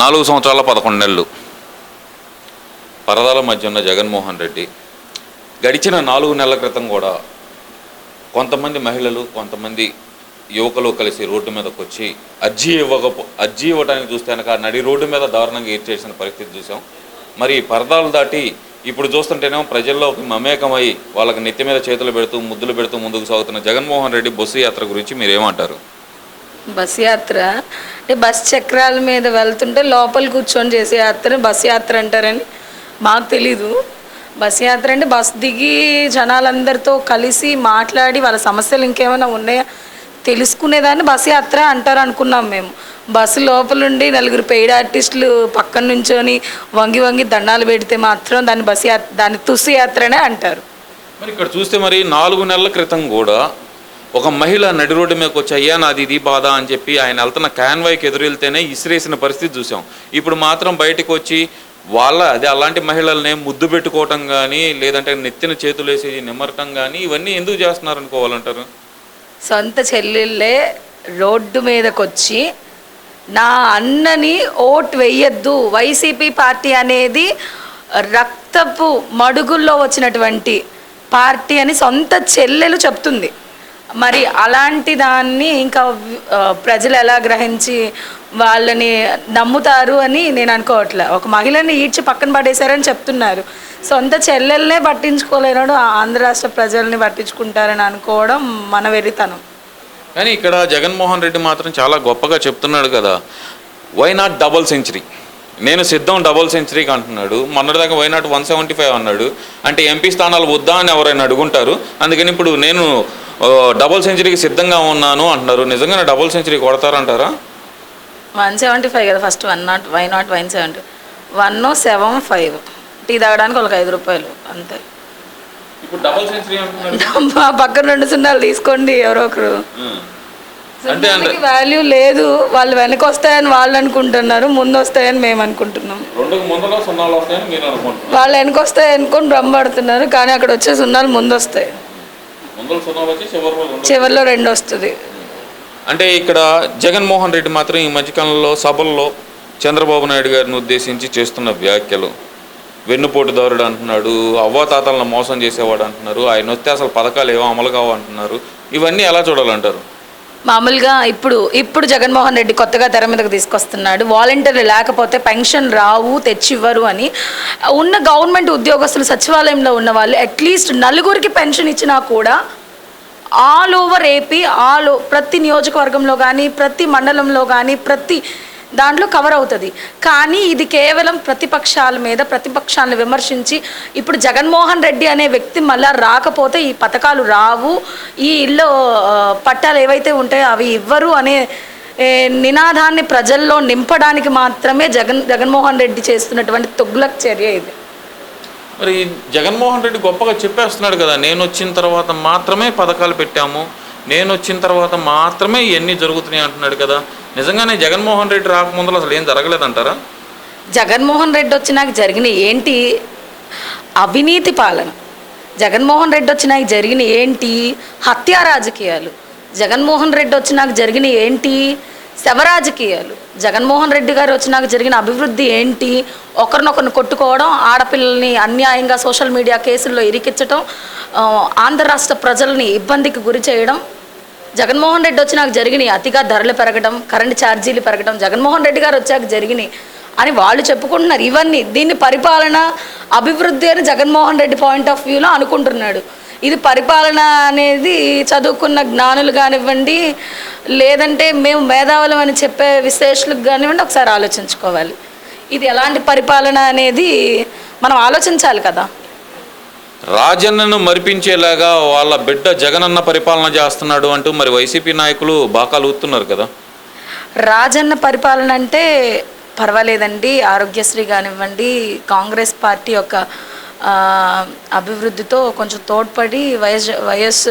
నాలుగు సంవత్సరాల పదకొండు నెలలు. పరదాల మధ్య ఉన్న జగన్మోహన్ రెడ్డి గడిచిన నాలుగు నెలల క్రితం కూడా కొంతమంది మహిళలు కొంతమంది యువకులు కలిసి రోడ్డు మీదకి వచ్చి అర్జీ ఇవ్వకపో అర్జీ ఇవ్వడానికి చూస్తే కనుక నడి రోడ్డు మీద దారుణంగా ఏర్చేసిన పరిస్థితి చూసాం. మరి పరదాలు దాటి ఇప్పుడు చూస్తుంటేనేమో ప్రజల్లోకి మమేకమై వాళ్ళకి నెత్తి మీద చేతులు పెడుతూ ముద్దులు పెడుతూ ముందుకు సాగుతున్న జగన్మోహన్ రెడ్డి బస్సు యాత్ర గురించి మీరేమంటారు? బస్ యాత్ర. అంటే బస్ చక్రాల మీద వెళ్తుంటే లోపల కూర్చొని చేసే యాత్ర బస్ యాత్ర అంటారని మాకు తెలీదు. బస్ యాత్ర అంటే బస్ దిగి జనాలందరితో కలిసి మాట్లాడి వాళ్ళ సమస్యలు ఇంకేమైనా ఉన్నాయా తెలుసుకునేదాన్ని బస్ యాత్ర అంటారు అనుకున్నాం మేము. బస్సు లోపలుండి నలుగురు పెయిడ్ ఆర్టిస్టులు పక్కన నుంచొని వంగి వంగి దండాలు పెడితే మాత్రం దాన్ని బస్ యాత్ర దాన్ని తుస్సు యాత్రనే అంటారు. మరి ఇక్కడ చూస్తే మరి నాలుగు నెలల క్రితం కూడా ఒక మహిళ నడి రోడ్డు మీదకి వచ్చి అయ్యా నాది ఇది బాధ అని చెప్పి ఆయన వెళ్తున్న క్యాన్వాయ్కి ఎదురెళ్తేనే ఇసిరేసిన పరిస్థితి చూసాం. ఇప్పుడు మాత్రం బయటకు వచ్చి వాళ్ళ అదే అలాంటి మహిళల్ని ముద్దు పెట్టుకోవటం కానీ లేదంటే నెత్తిన చేతులు వేసి నిమ్మరటం కానీ ఇవన్నీ ఎందుకు చేస్తున్నారు అనుకోవాలంటారు? సొంత చెల్లెళ్ళే రోడ్డు మీదకి వచ్చి నా అన్నని ఓట్ వేయద్దు. వైసీపీ పార్టీ అనేది రక్తపు మడుగుల్లో వచ్చినటువంటి పార్టీ అని సొంత చెల్లెలు చెప్తుంది. మరి అలాంటి దాన్ని ఇంకా ప్రజలు ఎలా గ్రహించి వాళ్ళని నమ్ముతారు అని నేను అనుకోవట్లే. ఒక మహిళని ఈడ్చి పక్కన పడేశారని చెప్తున్నారు. సొంత చెల్లెల్నే పట్టించుకోలేనాడు ఆంధ్ర రాష్ట్ర ప్రజల్ని పట్టించుకుంటారని అనుకోవడం మన వెరితనం కానీ ఇక్కడ జగన్మోహన్ రెడ్డి మాత్రం చాలా గొప్పగా చెప్తున్నాడు కదా వై నాట్ డబుల్ సెంచరీ నేను సిద్ధం డబుల్ సెంచరీకి అంటున్నాడు. మొన్నటిదాకా why not one seventy five అన్నాడు. అంటే ఎంపీ స్థానాలు వద్దా అని ఎవరైనా అడుగుంటారు. అందుకని ఇప్పుడు నేను డబుల్ సెంచరీకి సిద్ధంగా ఉన్నాను అంటున్నారు. నిజంగానే డబుల్ సెంచరీ కొడతారంటారా? వన్ సెవెంటీ ఫైవ్ కదా first one not why not one seventy one seven five tea తాగడానికి ఒక ఐదు రూపాయలు అంతే. ఇప్పుడు డబుల్ సెంచరీ అంటున్నారు. మా పక్కన రెండు సున్నాలు తీసుకోండి ఎవరో ఒకరు. వాల్యూ లేదు. వాళ్ళు వెనక వస్తాయని వాళ్ళు అనుకుంటున్నారు ముందు వస్తాయని మేము అనుకుంటున్నాం. వాళ్ళు వెనక వస్తాయి అనుకొని భ్రమపడుతున్నారు కానీ అక్కడ వచ్చే సున్నాలు ముందు వస్తాయి. చివరిలో రెండు వస్తుంది. అంటే ఇక్కడ జగన్మోహన్ రెడ్డి మాత్రం ఈ మధ్యకాలంలో సభల్లో చంద్రబాబు నాయుడు గారిని ఉద్దేశించి చేస్తున్న వ్యాఖ్యలు. వెన్నుపోటుదారుడు అంటున్నాడు అవ్వాతాతలను మోసం చేసేవాడు అంటున్నారు ఆయన వస్తే అసలు పథకాలు ఏవో అమలు కావు అంటున్నారు. ఇవన్నీ ఎలా చూడాలంటారు? మామూలుగా ఇప్పుడు ఇప్పుడు జగన్మోహన్ రెడ్డి కొత్తగా తెర మీదకు తీసుకొస్తున్నాడు. వాలంటీర్లు లేకపోతే పెన్షన్ రావు తెచ్చివ్వరు అని. ఉన్న గవర్నమెంట్ ఉద్యోగస్తులు సచివాలయంలో ఉన్న వాళ్ళు అట్లీస్ట్ నలుగురికి పెన్షన్ ఇచ్చినా కూడా ఆల్ ఓవర్ ఏపీ ఆల్ ప్రతి నియోజకవర్గంలో కానీ ప్రతి మండలంలో కానీ ప్రతి దాంట్లో కవర్ అవుతుంది. కానీ ఇది కేవలం ప్రతిపక్షాల మీద ప్రతిపక్షాలను విమర్శించి ఇప్పుడు జగన్మోహన్ రెడ్డి అనే వ్యక్తి మళ్ళా రాకపోతే ఈ పథకాలు రావు ఈ ఇల్లు పట్టాలు ఏవైతే ఉంటాయో అవి ఇవ్వరు అనే నినాదాన్ని ప్రజల్లో నింపడానికి మాత్రమే జగన్ జగన్మోహన్ రెడ్డి చేస్తున్నటువంటి తొగ్లక్ చర్య ఇది. మరి జగన్మోహన్ రెడ్డి గొప్పగా చెప్పేస్తున్నాడు కదా నేను వచ్చిన తర్వాత మాత్రమే పథకాలు పెట్టాము నేను వచ్చిన తర్వాత మాత్రమే ఇవన్నీ జరుగుతున్నాయి అంటున్నాడు కదా. నిజంగానే జగన్మోహన్ రెడ్డి రాకముందులో అసలు ఏం జరగలేదంటారా? జగన్మోహన్ రెడ్డి వచ్చినాక జరిగిన ఏంటి? అవినీతి పాలన. జగన్మోహన్ రెడ్డి వచ్చినాక జరిగిన ఏంటి? హత్యా రాజకీయాలు. జగన్మోహన్ రెడ్డి వచ్చినాక జరిగిన ఏంటి? శవరాజకీయాలు జగన్మోహన్ రెడ్డి గారు వచ్చినాక జరిగిన అభివృద్ధి ఏంటి? ఒకరినొకరిని కొట్టుకోవడం ఆడపిల్లల్ని అన్యాయంగా సోషల్ మీడియా కేసుల్లో ఇరికించడం ఆంధ్ర రాష్ట్ర ప్రజల్ని ఇబ్బందికి గురి చేయడం జగన్మోహన్ రెడ్డి వచ్చినాక జరిగినాయి. అతిగా ధరలు పెరగడం కరెంటు ఛార్జీలు పెరగడం జగన్మోహన్ రెడ్డి గారు వచ్చాక జరిగినాయి అని వాళ్ళు చెప్పుకుంటున్నారు. ఇవన్నీ దీన్ని పరిపాలన అభివృద్ధి అని జగన్మోహన్ రెడ్డి పాయింట్ ఆఫ్ వ్యూలో అనుకుంటున్నాడు. ఇది పరిపాలన అనేది చదువుకున్న జ్ఞానులు కానివ్వండి లేదంటే మేము మేధావులం అని చెప్పే విశ్లేషకులకు కానివ్వండి ఒకసారి ఆలోచించుకోవాలి. ఇది ఎలాంటి పరిపాలన అనేది మనం ఆలోచించాలి కదా. రాజన్నను మరిపించేలాగా వాళ్ళ బిడ్డ జగనన్న పరిపాలన చేస్తున్నాడు అంటూ మరి వైసీపీ నాయకులు బాకాలు ఊతున్నారు కదా. రాజన్న పరిపాలన అంటే పర్వాలేదండి ఆరోగ్యశ్రీ కానివ్వండి కాంగ్రెస్ పార్టీ యొక్క అభివృద్ధితో కొంచెం తోడ్పడి వైఎస్ వైఎస్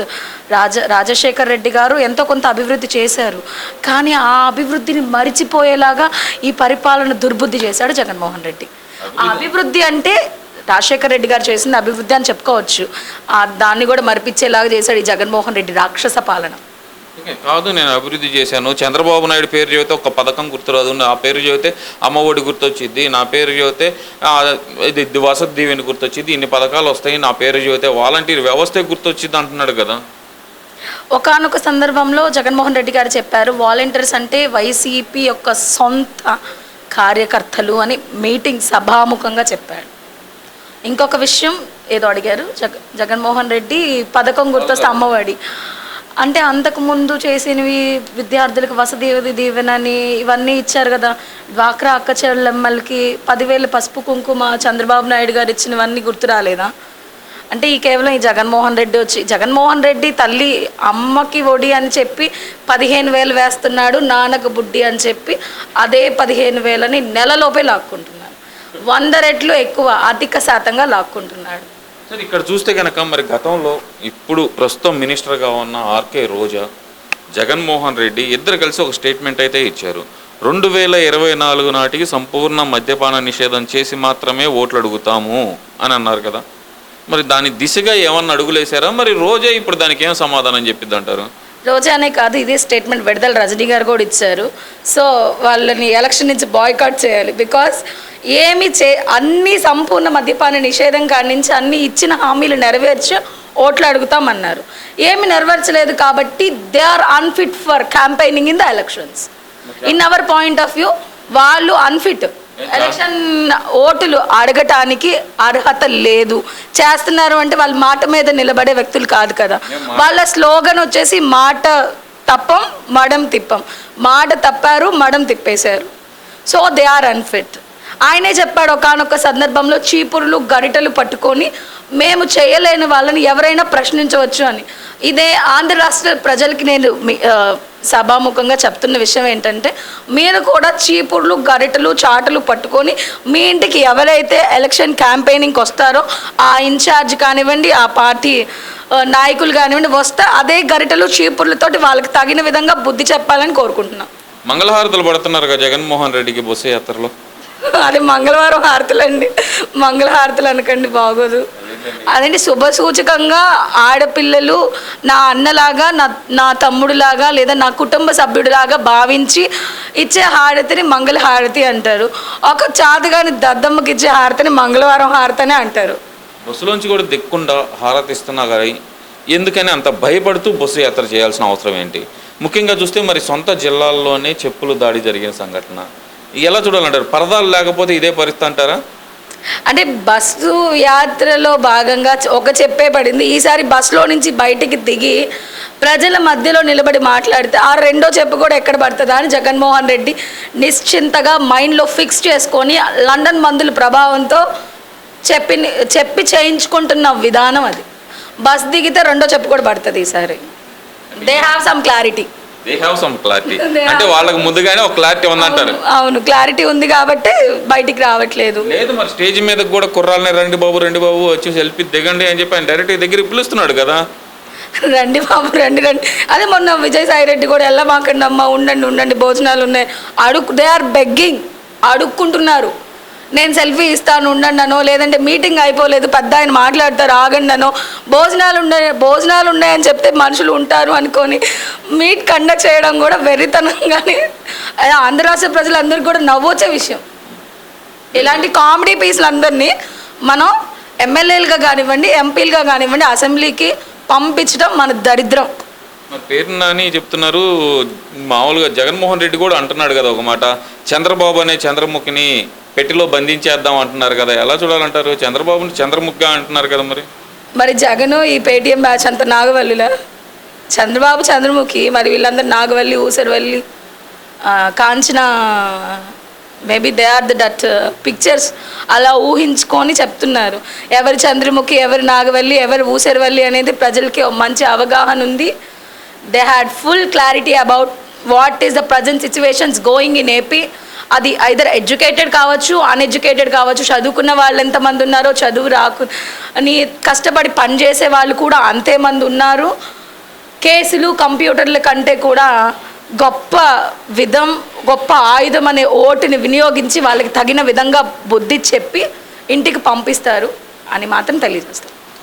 రాజ రాజశేఖర్ రెడ్డి గారు ఎంతో కొంత అభివృద్ధి చేశారు. కానీ ఆ అభివృద్ధిని మరిచిపోయేలాగా ఈ పరిపాలన దుర్బుద్ధి చేశాడు జగన్మోహన్ రెడ్డి. ఆ అభివృద్ధి అంటే రాజశేఖర్ రెడ్డి గారు చేసిన అభివృద్ధి అని చెప్పుకోవచ్చు. దాన్ని కూడా మరిపించేలాగా చేశాడు ఈ జగన్మోహన్ రెడ్డి రాక్షస పాలన. కాదు నేను అభివృద్ధి చేశాను. చంద్రబాబు నాయుడు పేరు చెబితే ఒక పథకం గుర్తురాదు. నా పేరు చెబితే అమ్మఒడి గుర్తొచ్చింది నా పేరు చెబితే ఆ, ఇది ఇది వసతి దీవెని గుర్తొచ్చింది ఇన్ని పథకాలు వస్తాయి. నా పేరు చెబితే వాలంటీర్ వ్యవస్థే గుర్తొచ్చింది అంటున్నాడు కదా. ఒకానొక సందర్భంలో జగన్మోహన్ రెడ్డి గారు చెప్పారు వాలంటీర్స్ అంటే వైసీపీ యొక్క సొంత కార్యకర్తలు అని మీటింగ్ సభాముఖంగా చెప్పాడు ఇంకొక విషయం ఏదో అడిగారు. జగ జగన్మోహన్ రెడ్డి పథకం గుర్తొస్తే అమ్మఒడి. అంటే అంతకుముందు చేసినవి విద్యార్థులకు వసతి దీవెనని ఇవన్నీ ఇచ్చారు కదా. డ్వాక్రా అక్క చెల్లెమ్మలకి పదివేలు పసుపు కుంకుమ చంద్రబాబు నాయుడు గారు ఇచ్చినవన్నీ గుర్తు రాలేదా? అంటే ఈ కేవలం ఈ జగన్మోహన్ రెడ్డి వచ్చి జగన్మోహన్ రెడ్డి తల్లి అమ్మకి ఒడి అని చెప్పి పదిహేను వేలు వేస్తున్నాడు నాన్నకు బుడ్డి అని చెప్పి అదే పదిహేను వేలని నెలలోపే లాక్కుంటుంది. వంద రెట్లు ఎక్కువ అధిక శాతంగా లాక్కుంటున్నాడు. సరే ఇక్కడ చూస్తే కనుక మరి గతంలో ఇప్పుడు ప్రస్తుతం మినిస్టర్గా ఉన్న ఆర్కే రోజా జగన్మోహన్ రెడ్డి ఇద్దరు కలిసి ఒక స్టేట్మెంట్ అయితే ఇచ్చారు. రెండు వేల ఇరవై నాలుగు నాటికి సంపూర్ణ మద్యపాన నిషేధం చేసి మాత్రమే ఓట్లు అడుగుతాము అని అన్నారు కదా. మరి దాని దిశగా ఏమన్నా అడుగులేశారా? మరి రోజా ఇప్పుడు దానికి ఏం సమాధానం చెప్పిద్ది అంటారు? రోజానే కాదు ఇదే స్టేట్మెంట్ విడుదల రజనీ గారు కూడా ఇచ్చారు. సో వాళ్ళని ఎలక్షన్ నుంచి బాయ్కాట్ చేయాలి. బికాస్ ఏమి చే అన్ని సంపూర్ణ మద్యపాన నిషేధం కాడి నుంచి అన్ని ఇచ్చిన హామీలు నెరవేర్చి ఓట్లు అడుగుతామన్నారు. ఏమి నెరవేర్చలేదు కాబట్టి they are unfit for campaigning in the elections in our point of view వాళ్ళు అన్ఫిట్ ఎలక్షన్ ఓటులు అడగటానికి అర్హత లేదు. చేస్తున్నారు అంటే వాళ్ళ మాట మీద నిలబడే వ్యక్తులు కాదు కదా. వాళ్ళ స్లోగన్ వచ్చేసి మాట తప్పం మడం తిప్పం. మాట తప్పారు మడం తిప్పేశారు. సో దే ఆర్ అన్ఫిట్ ఆయనే చెప్పాడు ఒకనొక సందర్భంలో చీపురులు గరిటలు పట్టుకొని మేము చేయలేని వాళ్ళని ఎవరైనా ప్రశ్నించవచ్చు అని. ఇదే ఆంధ్ర రాష్ట్ర ప్రజలకి నేను మీ- సభాముఖంగా చెప్తున్న విషయం ఏంటంటే మీరు కూడా చీపుర్లు గరిటలు చాటలు పట్టుకొని మీ ఇంటికి ఎవరైతే ఎలక్షన్ క్యాంపెయినింగ్కి వస్తారో ఆ ఇన్ఛార్జ్ కానివ్వండి ఆ పార్టీ నాయకులు కానివ్వండి వస్తే అదే గరిటలు చీపుర్లతోటి వాళ్ళకి తగిన విధంగా బుద్ధి చెప్పాలని కోరుకుంటున్నాం. మంగళహారతులు పడుతున్నారు జగన్మోహన్ రెడ్డికి బొత్స యాత్రలో? అది మంగళవారం హారతులండి. మంగళహారతులు అనకండి బాగోదు. అదండి శుభ సూచకంగా ఆడపిల్లలు నా అన్నలాగా నా నా తమ్ముడులాగా లేదా నా కుటుంబ సభ్యుడిలాగా భావించి ఇచ్చే హారతిని మంగళ హారతి అంటారు. ఒక చాదుగాని దద్దమ్మకి ఇచ్చే హారతిని మంగళవారం హారతనే అంటారు. బస్సులోంచి కూడా దిక్కుండా హారతిస్తున్నా కానీ ఎందుకని అంత భయపడుతూ బస్సు యాత్ర చేయాల్సిన అవసరం ఏంటి? ముఖ్యంగా చూస్తే మరి సొంత జిల్లాల్లోనే చెప్పులు దాడి జరిగిన సంఘటన. ఎలా చూడాలంటారు? పరదాలు లేకపోతే ఇదే పరిస్థితి అంటారా? అంటే బస్సు యాత్రలో భాగంగా ఒక చెప్పే పడింది. ఈసారి బస్సులో నుంచి బయటికి దిగి ప్రజల మధ్యలో నిలబడి మాట్లాడితే ఆ రెండో చెప్పు కూడా ఎక్కడ పడుతుందా అని జగన్మోహన్ రెడ్డి నిశ్చింతగా మైండ్లో ఫిక్స్ చేసుకొని లండన్ మందుల ప్రభావంతో చెప్పి చెప్పి చేయించుకుంటున్న విధానం అది. బస్ దిగితే రెండో చెప్పు కూడా పడుతుంది ఈసారి. They have some clarity they have some clarity అంటే వాళ్ళకి ముందుగానే ఒక క్లారిటీ ఉందంటారు. అవును క్లారిటీ ఉంది కాబట్టి బయటికి రావట్లేదు. లేదు మరి స్టేజ్ మీద కూడా కుర్రాలని రండి బాబు రండి బాబు వచ్చి సెల్ఫీ దిగండి అని చెప్పి ఆయన డైరెక్ట్ దగ్గర పిలుస్తున్నాడు కదా. రండి బాబు రండి రండి. అదే మొన్న విజయసాయి రెడ్డి కూడా వెళ్ళమాకండి అమ్మ ఉండండి ఉండండి భోజనాలు ఉన్నాయి. అడుగు దే ఆర్ బెగ్గింగ్ అడుక్కుంటున్నారు. నేను సెల్ఫీ ఇస్తాను ఉండండినో లేదంటే మీటింగ్ అయిపోలేదు పెద్ద ఆయన మాట్లాడతారు ఆగండినో. భోజనాలు ఉన్నాయి భోజనాలు ఉన్నాయని చెప్తే మనుషులు ఉంటారు అనుకొని మీట్ కండక్ట్ చేయడం కూడా వెర్రితనంగానే. అది ఆంధ్ర రాష్ట్ర ప్రజలందరికీ కూడా నవ్వొచ్చే విషయం. ఇలాంటి కామెడీ పీసులందరినీ మనం ఎమ్మెల్యేలుగా కానివ్వండి ఎంపీలుగా కానివ్వండి అసెంబ్లీకి పంపించడం మన దరిద్రం. మరి పేరు నాని చెప్తున్నారు మామూలుగా జగన్మోహన్ రెడ్డి కూడా అంటున్నాడు కదా ఒక మాట. చంద్రబాబు అనే చంద్రముఖిని పెట్టిలో బంధించేద్దాం అంటున్నారు కదా. ఎలా చూడాలంటారు? చంద్రబాబుని చంద్రముఖిగా అంటున్నారు కదా మరి. మరి జగన్ ఈ పేటీఎం బ్యాచ్ అంతా నాగవల్లిలా? చంద్రబాబు చంద్రముఖి మరి వీళ్ళందరూ Nagavalli Oosaravelli Kanchana maybe they are the dud pictures అలా ఊహించుకొని చెప్తున్నారు. ఎవరి చంద్రముఖి ఎవరి నాగవల్లి ఎవరి ఊసరవల్లి అనేది ప్రజలకి మంచి అవగాహన ఉంది. They had full clarity about what is the present situations going in AP అది ఐదర్ ఎడ్యుకేటెడ్ కావచ్చు అన్ఎడ్యుకేటెడ్ కావచ్చు చదువుకున్న వాళ్ళు ఎంతమంది ఉన్నారో చదువు రాకు అని కష్టపడి పనిచేసే వాళ్ళు కూడా అంతేమంది ఉన్నారు. కేసులు కంప్యూటర్ల కంటే కూడా గొప్ప విధం గొప్ప ఆయుధం అనే ఓటుని వినియోగించి వాళ్ళకి తగిన విధంగా బుద్ధి చెప్పి ఇంటికి పంపిస్తారు అని మాత్రం తెలియజేస్తారు